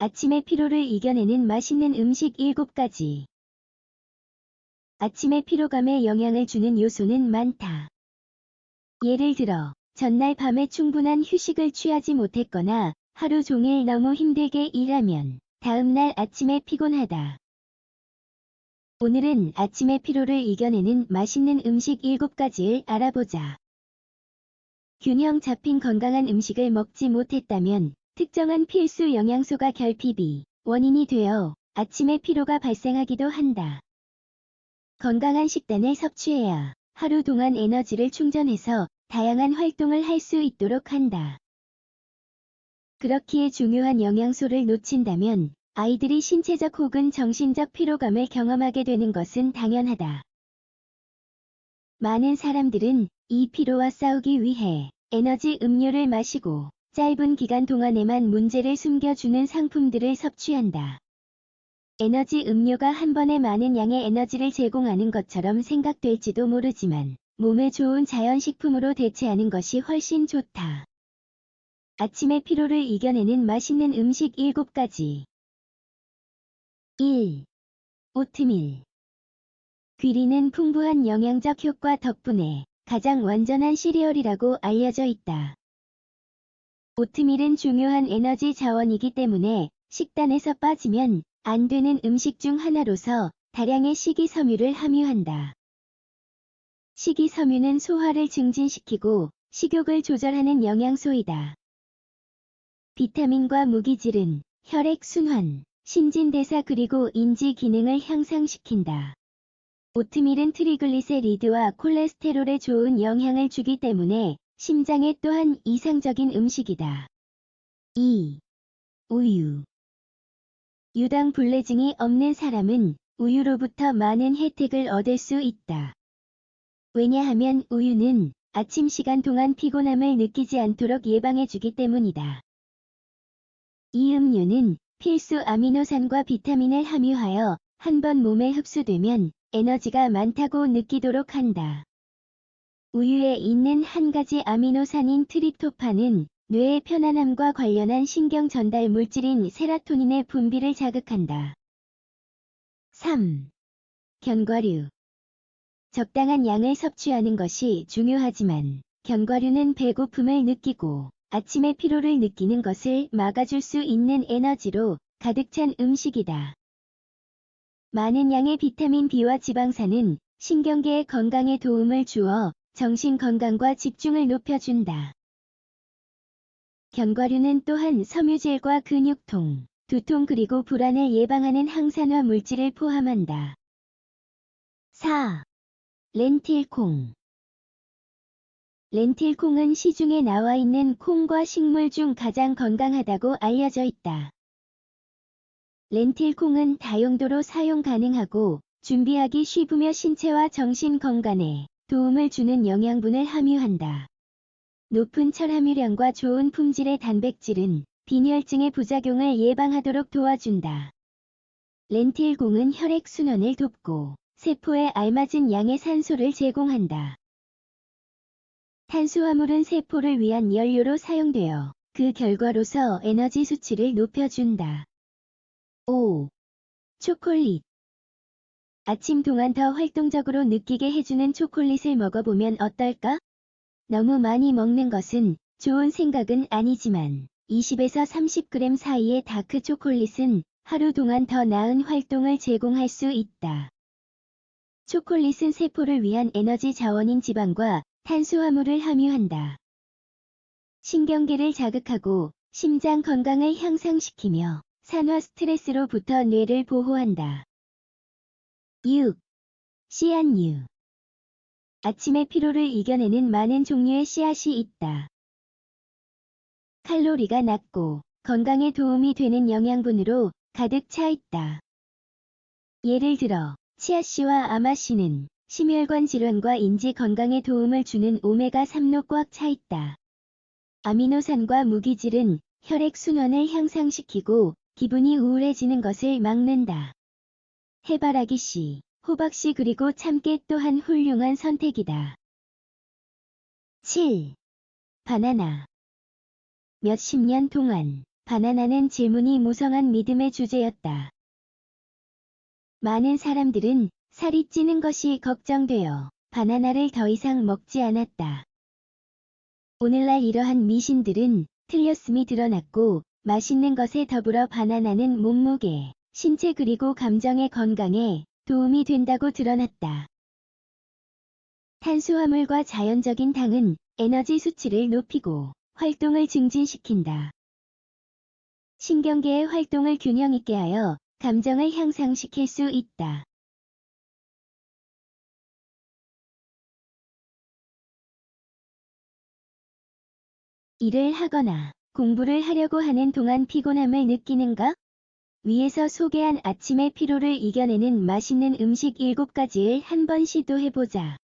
아침의 피로를 이겨내는 맛있는 음식 7가지. 아침의 피로감에 영향을 주는 요소는 많다. 예를 들어, 전날 밤에 충분한 휴식을 취하지 못했거나 하루 종일 너무 힘들게 일하면 다음날 아침에 피곤하다. 오늘은 아침의 피로를 이겨내는 맛있는 음식 7가지를 알아보자. 균형 잡힌 건강한 음식을 먹지 못했다면 특정한 필수 영양소가 결핍이 원인이 되어 아침에 피로가 발생하기도 한다. 건강한 식단을 섭취해야 하루 동안 에너지를 충전해서 다양한 활동을 할 수 있도록 한다. 그렇기에 중요한 영양소를 놓친다면 아이들이 신체적 혹은 정신적 피로감을 경험하게 되는 것은 당연하다. 많은 사람들은 이 피로와 싸우기 위해 에너지 음료를 마시고 짧은 기간 동안에만 문제를 숨겨주는 상품들을 섭취한다. 에너지 음료가 한 번에 많은 양의 에너지를 제공하는 것처럼 생각될지도 모르지만 몸에 좋은 자연식품으로 대체하는 것이 훨씬 좋다. 아침의 피로를 이겨내는 맛있는 음식 7가지 1. 오트밀 귀리는 풍부한 영양적 효과 덕분에 가장 완전한 시리얼이라고 알려져 있다. 오트밀은 중요한 에너지 자원이기 때문에 식단에서 빠지면 안 되는 음식 중 하나로서 다량의 식이섬유를 함유한다. 식이섬유는 소화를 증진시키고 식욕을 조절하는 영양소이다. 비타민과 무기질은 혈액 순환, 신진대사 그리고 인지 기능을 향상시킨다. 오트밀은 트리글리세리드와 콜레스테롤에 좋은 영향을 주기 때문에 심장에 또한 이상적인 음식이다. 2. 우유 유당 불내증이 없는 사람은 우유로부터 많은 혜택을 얻을 수 있다. 왜냐하면 우유는 아침 시간 동안 피곤함을 느끼지 않도록 예방해주기 때문이다. 이 음료는 필수 아미노산과 비타민을 함유하여 한 번 몸에 흡수되면 에너지가 많다고 느끼도록 한다. 우유에 있는 한 가지 아미노산인 트립토판은 뇌의 편안함과 관련한 신경 전달 물질인 세라토닌의 분비를 자극한다. 3. 견과류 적당한 양을 섭취하는 것이 중요하지만 견과류는 배고픔을 느끼고 아침에 피로를 느끼는 것을 막아줄 수 있는 에너지로 가득 찬 음식이다. 많은 양의 비타민 B와 지방산은 신경계의 건강에 도움을 주어 정신 건강과 집중을 높여준다. 견과류는 또한 섬유질과 근육통, 두통 그리고 불안을 예방하는 항산화 물질을 포함한다. 4. 렌틸콩 렌틸콩은 시중에 나와 있는 콩과 식물 중 가장 건강하다고 알려져 있다. 렌틸콩은 다용도로 사용 가능하고 준비하기 쉽으며 신체와 정신 건강에 도움을 주는 영양분을 함유한다. 높은 철 함유량과 좋은 품질의 단백질은 빈혈증의 부작용을 예방하도록 도와준다. 렌틸콩은 혈액순환을 돕고 세포에 알맞은 양의 산소를 제공한다. 탄수화물은 세포를 위한 연료로 사용되어 그 결과로서 에너지 수치를 높여준다. 5. 초콜릿 아침 동안 더 활동적으로 느끼게 해주는 초콜릿을 먹어보면 어떨까? 너무 많이 먹는 것은 좋은 생각은 아니지만 20에서 30g 사이의 다크 초콜릿은 하루 동안 더 나은 활동을 제공할 수 있다. 초콜릿은 세포를 위한 에너지 자원인 지방과 탄수화물을 함유한다. 신경계를 자극하고 심장 건강을 향상시키며 산화 스트레스로부터 뇌를 보호한다. 6. 씨앗류 아침의 피로를 이겨내는 많은 종류의 씨앗이 있다. 칼로리가 낮고 건강에 도움이 되는 영양분으로 가득 차 있다. 예를 들어 치아씨와 아마씨는 심혈관 질환과 인지 건강에 도움을 주는 오메가3로 꽉 차 있다. 아미노산과 무기질은 혈액 순환을 향상시키고 기분이 우울해지는 것을 막는다. 해바라기 씨, 호박 씨 그리고 참깨 또한 훌륭한 선택이다. 7. 바나나 몇십 년 동안 바나나는 질문이 무성한 믿음의 주제였다. 많은 사람들은 살이 찌는 것이 걱정되어 바나나를 더 이상 먹지 않았다. 오늘날 이러한 미신들은 틀렸음이 드러났고 맛있는 것에 더불어 바나나는 몸무게, 신체 그리고 감정의 건강에 도움이 된다고 드러났다. 탄수화물과 자연적인 당은 에너지 수치를 높이고 활동을 증진시킨다. 신경계의 활동을 균형 있게 하여 감정을 향상시킬 수 있다. 일을 하거나 공부를 하려고 하는 동안 피곤함을 느끼는가? 위에서 소개한 아침의 피로를 이겨내는 맛있는 음식 7가지를 한번 시도해보자.